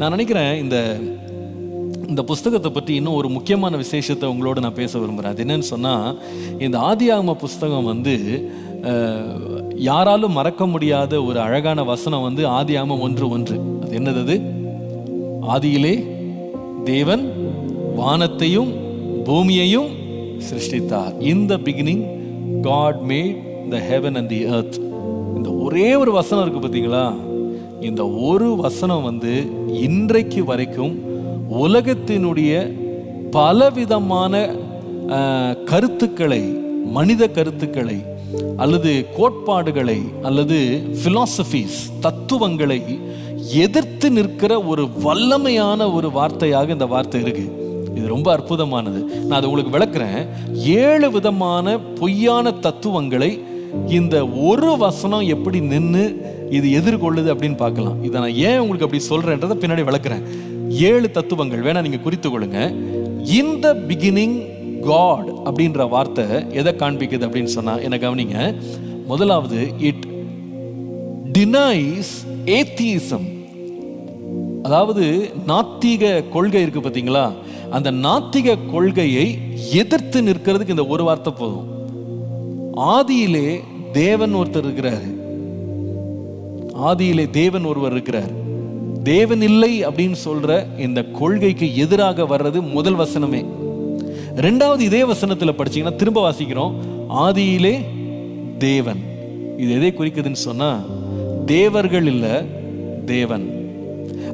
நான் நினைக்கிறேன் இந்த இந்த புஸ்தகத்தை பற்றி இன்னும் ஒரு முக்கியமான விசேஷத்தை உங்களோட நான் பேச விரும்புகிறேன் அது என்னன்னு சொன்னால் இந்த ஆதியாகம புஸ்தகம் வந்து யாராலும் மறக்க முடியாத ஒரு அழகான வசனம் வந்து ஆதியாகமம் ஒன்று ஒன்று. அது என்னது அது? ஆதியிலே தேவன் வானத்தையும் பூமியையும் சிருஷ்டித்தார். In the beginning God made the heaven and the earth இந்த ஒரே ஒரு வசனம் இருக்கு பார்த்தீங்களா இந்த ஒரு வசனம் வந்து இன்றைக்கு வரைக்கும் உலகத்தினுடைய பலவிதமான கருத்துக்களை மனித கருத்துக்களை அல்லது கோட்பாடுகளை அல்லது ஃபிலாசபிஸ் தத்துவங்களை எதிர்த்து நிற்கிற ஒரு வல்லமையான ஒரு வார்த்தையாக இந்த வார்த்தை இருக்கு. இது ரொம்ப அற்புதமானது. நான் அதை உங்களுக்கு விளக்குறேன். ஏழு விதமான பொய்யான தத்துவங்களை இந்த ஒரு வசனம் எப்படி நின்று இது எதிர்கொள்ளுது அப்படின்னு பார்க்கலாம். இதை நான் ஏன் உங்களுக்கு அப்படி சொல்றேன்றதை பின்னாடி விளக்குறேன். ஏழு தத்துவங்கள் வேணா நீங்க குறித்து கொள்ளுங்க. இந்த பிகினிங் காட் அப்படின்ற வார்த்தை எதை காண்பிக்குது அப்படின்னு சொன்னா என்ன கவனிங்க? முதலாவது இட் டினைஸ் ஏத்தியிசம் அதாவது நாத்திக கொள்கை இருக்கு பார்த்தீங்களா? அந்த நாத்திக கொள்கையை எதிர்த்து நிற்கிறதுக்கு இந்த ஒரு வார்த்தை போதும். ஆதியிலே தேவன் ஒருத்தர் இருக்கிறாரு. ஆதியிலே தேவன் ஒருவர் இருக்கிறார். தேவன் இல்லை அப்படின்னு சொல்ற இந்த கொள்கைக்கு எதிராக வர்றது முதல் வசனமே. ரெண்டாவது இதே வசனத்துல படிச்சீங்கன்னா திரும்ப வாசிக்கிறோம். ஆதியிலே தேவன். இது எதை குறிக்குதுன்னு சொன்னா தேவர்கள் இல்ல தேவன்.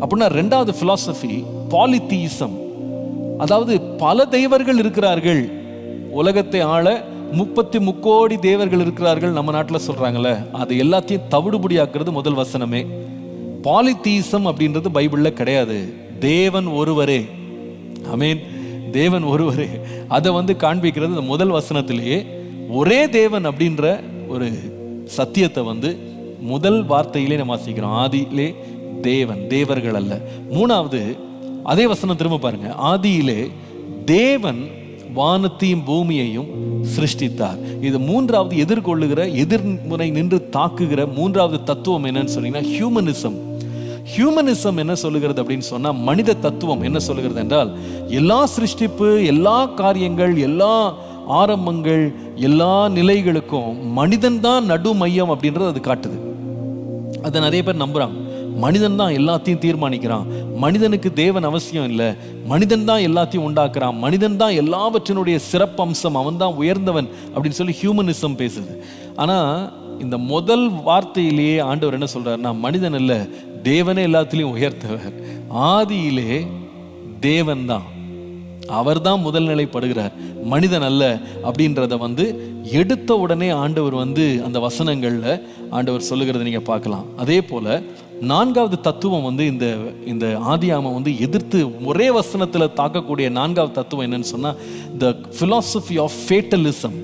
அப்படின்னா ரெண்டாவது பிலாசபி பாலித்தீசம் அதாவது பல தெய்வர்கள் இருக்கிறார்கள். உலகத்தை ஆள முப்பத்தி முக்கோடி தேவர்கள் இருக்கிறார்கள் நம்ம நாட்டில் சொல்றாங்கல்ல. அது எல்லாத்தையும் தவிடுபடியாக்குறது முதல் வசனமே. பாலித்தீசம் அப்படின்றது பைபிளில் கிடையாது. தேவன் ஒருவரே. அமீன் தேவன் ஒருவரே. அதை வந்து காண்பிக்கிறது இந்த முதல் வசனத்திலேயே ஒரே தேவன் அப்படின்ற ஒரு சத்தியத்தை வந்து முதல் வார்த்தையிலே நம்ம வாசிக்கிறோம். ஆதியிலே தேவன் தேவர்கள் அல்ல. மூணாவது அதே வசனம் திரும்ப பாருங்க. ஆதியிலே தேவன் வானத்தையும் பூமியையும் சிருஷ்டித்தார். இது மூன்றாவது எதிர்கொள்ளுகிற எதிர்முறை நின்று தாக்குகிற மூன்றாவது தத்துவம் என்னன்னு சொன்னீங்கன்னா ஹியூமனிசம் ஹியூமனிசம் என்ன சொல்லுகிறது அப்படின்னு சொன்னால் மனித தத்துவம் என்ன சொல்லுகிறது என்றால் எல்லா சிருஷ்டிப்பு எல்லா காரியங்கள் எல்லா ஆரம்பங்கள் எல்லா நிலைகளுக்கும் மனிதன் தான் நடு மையம் அப்படின்றது அது காட்டுது. அதை நிறைய பேர் நம்புகிறாங்க மனிதன் தான் எல்லாத்தையும் தீர்மானிக்கிறான். மனிதனுக்கு தேவன் அவசியம் இல்லை. மனிதன் தான் எல்லாத்தையும் உண்டாக்குறான். மனிதன் தான் எல்லாவற்றினுடைய சிறப்பம்சம். அவன் தான் உயர்ந்தவன் அப்படின்னு சொல்லி ஹியூமனிசம் பேசுது. ஆனால் இந்த முதல் வார்த்தையிலேயே ஆண்டவர் என்ன சொல்கிறாருன்னா மனிதன் இல்லை தேவனே எல்லாத்துலேயும் உயர்த்தவர். ஆதியிலே தேவன் தான். அவர் தான் முதல் நிலைப்படுகிறார். மனிதன் அல்ல அப்படின்றத வந்து எடுத்த உடனே ஆண்டவர் வந்து அந்த வசனங்களில் ஆண்டவர் சொல்லுகிறத நீங்கள் பார்க்கலாம். அதே போல் நான்காவது தத்துவம் வந்து இந்த இந்த ஆதியாம வந்து எதிர்த்து ஒரே வசனத்தில் தாக்கக்கூடிய நான்காவது தத்துவம் என்னன்னு சொன்னால் த ஃபிலாசபி ஆஃப் ஃபேட்டலிசம்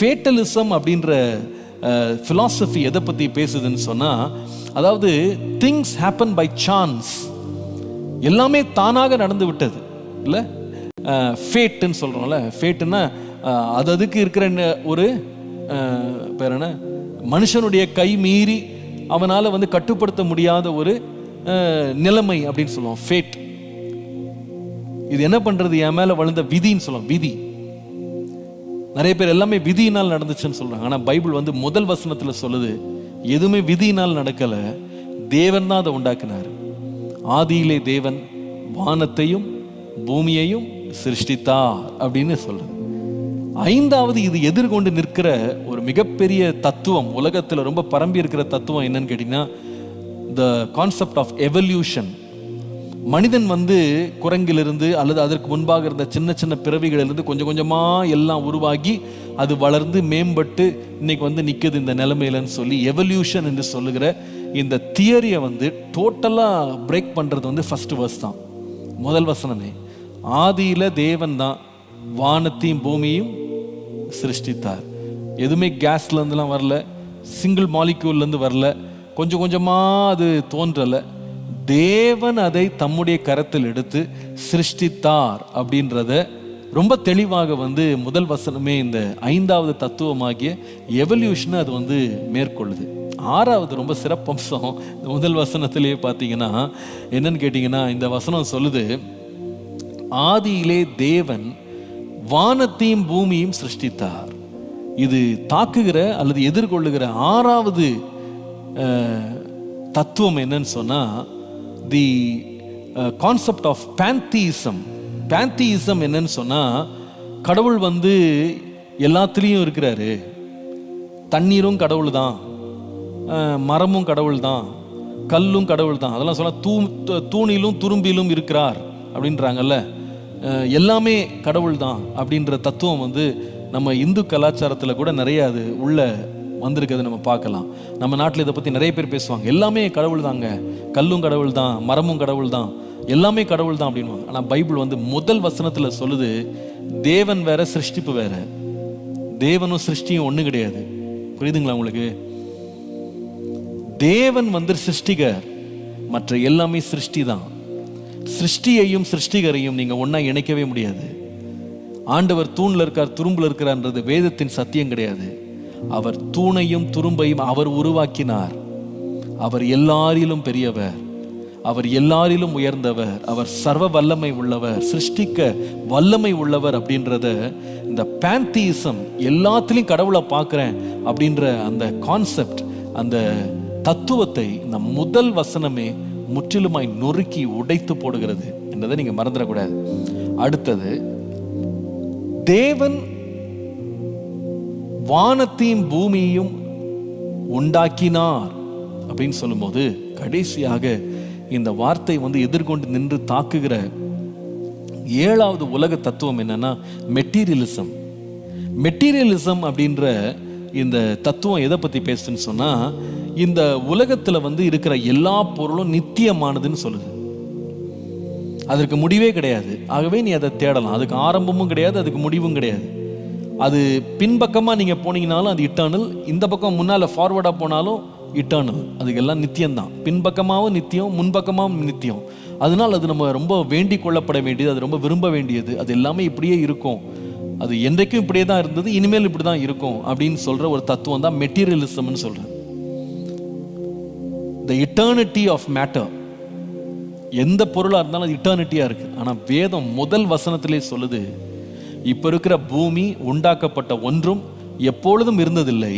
ஃபேட்டலிசம் அப்படின்ற ஃபிலாசபி எதை பற்றி பேசுதுன்னு சொன்னால் அதாவது திங்ஸ் ஹேப்பன் பை சான்ஸ் எல்லாமே தானாக நடந்து விட்டது. இல்லை? ஃபேட்டுன்னு சொல்கிறோம்ல ஃபேட்டுன்னா அது அதுக்கு இருக்கிற ஒரு பேர் என்ன? மனுஷனுடைய கை மீறி அவனால் வந்து கட்டுப்படுத்த முடியாத ஒரு நிலைமை அப்படின்னு சொல்லுவோம். ஃபேட் இது என்ன பண்ணுறது என் மேலே வளர்ந்த விதின்னு சொல்லுவோம். விதி. நிறைய பேர் எல்லாமே விதியினால் நடந்துச்சுன்னு சொல்றாங்க. ஆனா பைபிள் வந்து முதல் வசனத்துல சொல்லுது எதுவுமே விதியினால் நடக்கல. தேவன் தான் அதை உண்டாக்குனார். ஆதியிலே தேவன் வானத்தையும் பூமியையும் சிருஷ்டித்தார் அப்படின்னு சொல்லுது. ஐந்தாவது இது எதிர்கொண்டு நிற்கிற ஒரு மிகப்பெரிய தத்துவம் உலகத்தில் ரொம்ப பரம்பி இருக்கிற தத்துவம் என்னன்னு கேட்டீங்கன்னா த கான்செப்ட் ஆஃப் எவல்யூஷன் மனிதன் வந்து குரங்கிலிருந்து அல்லது அதற்கு முன்பாக இருந்த சின்ன சின்ன பிறவிகளிலிருந்து கொஞ்சம் கொஞ்சமாக எல்லாம் உருவாகி அது வளர்ந்து மேம்பட்டு இன்னைக்கு வந்து நிற்குது இந்த நிலைமையிலன்னு சொல்லி எவல்யூஷன் என்று சொல்லுகிற இந்த தியரியை வந்து டோட்டலாக பிரேக் பண்ணுறது வந்து ஃபர்ஸ்ட் வர்ஸ் தான். முதல் வசனமே ஆதியில் தேவன் தான் வானத்தையும் பூமியும் சிருஷ்டித்தார். எதுவுமே கேஸ்லேருந்துலாம் வரல சிங்கிள் மாலிக்யூல்லேருந்து வரல கொஞ்சம் கொஞ்சமாக அது தோன்றலை. தேவன் அதை தம்முடைய கரத்தில் எடுத்து சிருஷ்டித்தார் அப்படின்றத ரொம்ப தெளிவாக வந்து முதல் வசனமே இந்த ஐந்தாவது தத்துவமாகிய எவல்யூஷனை அது வந்து மேற்கொள்ளுது. ஆறாவது ரொம்ப சிறப்பம்சம் இந்த முதல் வசனத்திலேயே பார்த்தீங்கன்னா என்னன்னு கேட்டிங்கன்னா இந்த வசனம் சொல்லுது ஆதியிலே தேவன் வானத்தையும் பூமியும் சிருஷ்டித்தார். இது தாக்குகிற அல்லது எதிர்கொள்ளுகிற ஆறாவது தத்துவம் என்னன்னு சொன்னால் தி கான்செப்ட் ஆஃப் பேந்தியிசம் பேந்தியிசம் என்னன்னு சொன்னால் கடவுள் வந்து எல்லாத்துலேயும் இருக்கிறாரு. தண்ணீரும் கடவுள் தான் மரமும் கடவுள் தான் கல்லும் கடவுள் தான் அதெல்லாம் சொன்னால் தூ தூணிலும் துரும்பிலும் இருக்கிறார் அப்படின்றாங்கல்ல. எல்லாமே கடவுள் தான் அப்படின்ற தத்துவம் வந்து நம்ம இந்து கலாச்சாரத்தில் கூட நிறைய அது உள்ள வந்திருக்கிறத நம்ம பார்க்கலாம். நம்ம நாட்டில் இதை பற்றி நிறைய பேர் பேசுவாங்க. எல்லாமே கடவுள் தாங்க கல்லும் கடவுள் தான் மரமும் கடவுள் தான் எல்லாமே கடவுள் தான் அப்படின்வாங்க ஆனால் பைபிள் வந்து முதல் வசனத்தில் சொல்லுது தேவன் வேற சிருஷ்டிப்பு வேற. தேவனும் சிருஷ்டியும் ஒன்றும் கிடையாது. புரியுதுங்களா உங்களுக்கு? தேவன் வந்து சிருஷ்டிகர். மற்ற எல்லாமே சிருஷ்டி தான் சிருஷ்டியையும் சிருஷ்டிகரையும் நீங்க ஒண்ணா இணைக்கவே முடியாது. ஆண்டவர் தூண்ல இருக்கார் துரும்புல இருக்கிறான்றது வேதத்தின் சத்தியம் கிடையாது. அவர் தூணையும் துரும்பையும் அவர் உருவாக்கினார். அவர் எல்லாரிலும் பெரியவர். அவர் எல்லாரிலும் உயர்ந்தவர். அவர் சர்வ வல்லமை உள்ளவர் சிருஷ்டிக்க வல்லமை உள்ளவர் அப்படின்றத இந்த பேந்தீசம் எல்லாத்துலேயும் கடவுளை பார்க்குறேன் அப்படின்ற அந்த கான்செப்ட் அந்த தத்துவத்தை இந்த முதல் வசனமே முற்றிலுமாய் நொறுக்கி உடைத்து போடுகிறது என்றதை நீங்க மறந்துடக்கூடாது. அடுத்தது தேவன் வானத்தையும் பூமியையும் உண்டாக்கினார் அப்படின்னு சொல்லும்போது கடைசியாக இந்த வார்த்தை வந்து எதிர்கொண்டு நின்று தாக்குகிற ஏழாவது உலக தத்துவம் என்னன்னா மெட்டீரியலிசம். மெட்டீரியலிசம் அப்படின்ற இந்த தத்துவம் எதை பத்தி பேசுதுன்னு சொன்னா இந்த உலகத்துல வந்து இருக்கிற எல்லா பொருளும் நித்தியமானதுன்னு சொல்லுது. அதற்கு முடிவே கிடையாது. ஆகவே நீ அதை தேடலாம். அதுக்கு ஆரம்பமும் கிடையாது அதுக்கு முடிவும் கிடையாது. அது பின்பக்கமாக நீங்கள் போனீங்கனாலும் அது இட்டர்னல் இந்த பக்கம் முன்னால் ஃபார்வர்டாக போனாலும் இட்டர்னல் அதுக்கு எல்லாம் நித்தியம்தான். பின்பக்கமாகவும் நித்தியம் முன்பக்கமாகவும் நித்தியம். அதனால் அது நம்ம ரொம்ப வேண்டிக் கொள்ளப்பட வேண்டியது அது ரொம்ப விரும்ப வேண்டியது. அது எல்லாமே இப்படியே இருக்கும். அது என்றைக்கும் இப்படியே தான் இருந்தது இனிமேல் இப்படி தான் இருக்கும் அப்படின்னு சொல்கிற ஒரு தத்துவம் தான் மெட்டீரியலிசம்னு சொல்கிறேன் த இட்டர்னிட்டி ஆஃப் மேட்டர் எந்த பொருளாக இருந்தாலும் அது இட்டர்னிட்டியாக இருக்குது ஆனால் வேதம் முதல் வசனத்திலே சொல்லுது இப்போ இருக்கிற பூமி உண்டாக்கப்பட்ட ஒன்றும் எப்பொழுதும் இருந்ததில்லை.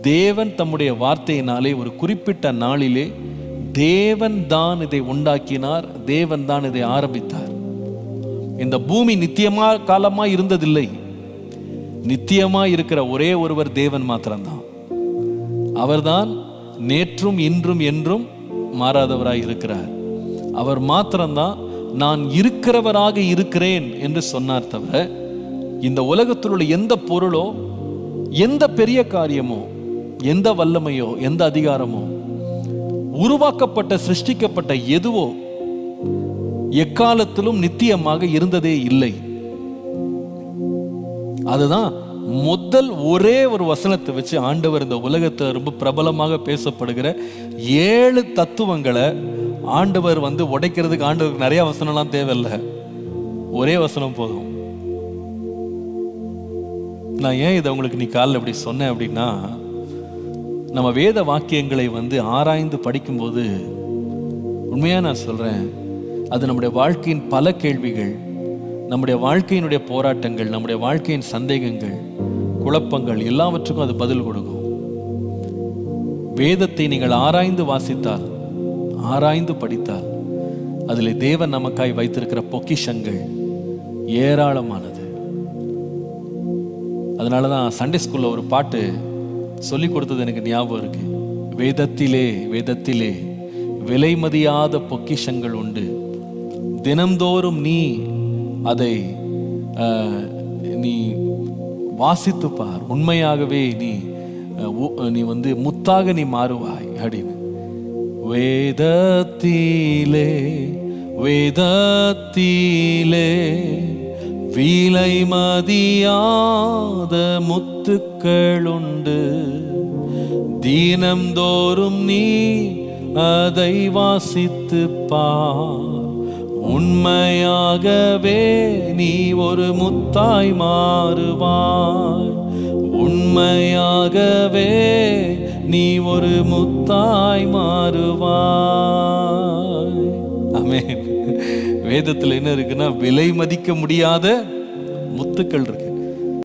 தேவன் தம்முடைய வார்த்தையினாலே ஒரு குறிப்பிட்ட நாளிலே தேவன் தான் இதை உண்டாக்கினார் தேவன் தான் இதை ஆரம்பித்தார். இந்த பூமி நித்தியமா காலமா இருந்ததில்லை. நித்தியமா இருக்கிற ஒரே ஒருவர் தேவன் மாத்திரம்தான். அவர்தான் நேற்றும் இன்றும் என்றும் மாறாதவராய் இருக்கிறார். அவர் மாத்திரம்தான் நான் இருக்கிறவராக இருக்கிறேன் என்று சொன்னார் தவிர இந்த உலகத்தில் உள்ள எந்த பொருளோ எந்த பெரிய காரியமோ எந்த வல்லமையோ எந்த அதிகாரமோ உருவாக்கப்பட்ட சிருஷ்டிக்கப்பட்ட எதுவோ எக்காலத்திலும் நித்தியமாக இருந்ததே இல்லை. அதுதான் முதல் ஒரே ஒரு வசனத்தை வச்சு ஆண்டவர் இந்த உலகத்தில் ரொம்ப பிரபலமாக பேசப்படுகிற ஏழு தத்துவங்களை ஆண்டவர் வந்து உடைக்கிறதுக்கு ஆண்டவருக்கு நிறைய வசனம்லாம் தேவையில்லை. ஒரே வசனம் போதும். நான் ஏன் இதை உங்களுக்கு நீ காலில் இப்படி சொன்னேன் அப்படின்னா நம்ம வேத வாக்கியங்களை வந்து ஆராய்ந்து படிக்கும்போது உண்மையாக நான் சொல்கிறேன் அது நம்முடைய வாழ்க்கையின் பல கேள்விகள் நம்முடைய வாழ்க்கையினுடைய போராட்டங்கள் நம்முடைய வாழ்க்கையின் சந்தேகங்கள் குழப்பங்கள் எல்லாவற்றுக்கும் அது பதில் கொடுக்கும். வேதத்தை நீங்கள் ஆராய்ந்து வாசித்தால் ஆராய்ந்து படித்தால் அதில் தேவன் நமக்காய் வைத்திருக்கிற பொக்கிஷங்கள் ஏராளமானது. அதனால தான் சண்டே ஸ்கூலில் ஒரு பாட்டு சொல்லி கொடுத்தது எனக்கு ஞாபகம் இருக்கு. வேதத்திலே வேதத்திலே விலைமதியாத பொக்கிஷங்கள் உண்டு. தினம்தோறும் நீ அதை நீ வாசித்து பார் உண்மையாகவே நீ உ- நீ வந்து முத்தாக நீ மாறுவாய் அப்படின்னு. வேதத்திலே வேதத்திலே விலை மதியாத முத்துக்களுண்டு. தினம்தோறும் நீ அதை வாசித்து பார் உண்மையாகவே நீ ஒரு முத்தாய் மாறுவாய். உண்மையாகவே நீ ஒரு முத்தாய் மாறுவாய். அமே வேதத்தில் என்ன இருக்குன்னா விலை மதிக்க முடியாத முத்துக்கள் இருக்கு.